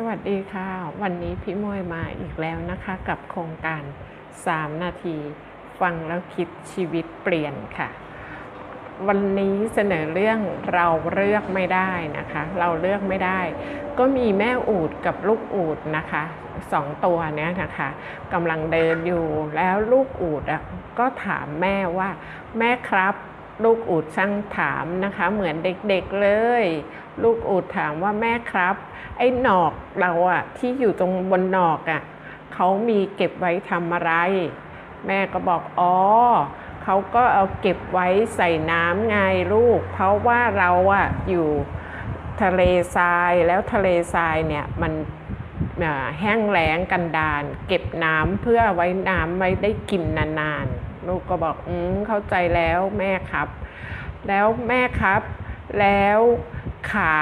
สวัสดีค่ะ วันนี้พี่มวยมาอีกแล้วนะคะกับโครงการ 3 นาที ฟังแล้วคิดชีวิตเปลี่ยนค่ะ วันนี้เสนอเรื่องเราเลือกไม่ได้นะคะ เราเลือกไม่ได้ ก็มีแม่อูดกับลูกอูดนะคะสองตัวเนี้ยนะคะกำลังเดินอยู่แล้วลูกอูดอะก็ถามแม่ว่าแม่ครับ ลูกอูดช่างถามนะคะ เหมือนเด็กๆเลย ลูกอูดถามว่าแม่ครับ ไอ้หนอกเราอะที่อยู่ตรงบนหนอกอะเขามีเก็บไว้ทำอะไร แม่ก็บอกอ๋อเขาก็เอาเก็บไว้ใส่น้ำไงลูก เพราะว่าเราอะอยู่ทะเลทรายแล้วทะเลทรายเนี่ยมันแห้งแล้งกันดาน เก็บน้ำเพื่อไว้น้ำไว้ได้กินนานๆ ลูกก็บอกอืมเข้าใจแล้วแม่ครับ แล้วแม่ครับ แล้วขา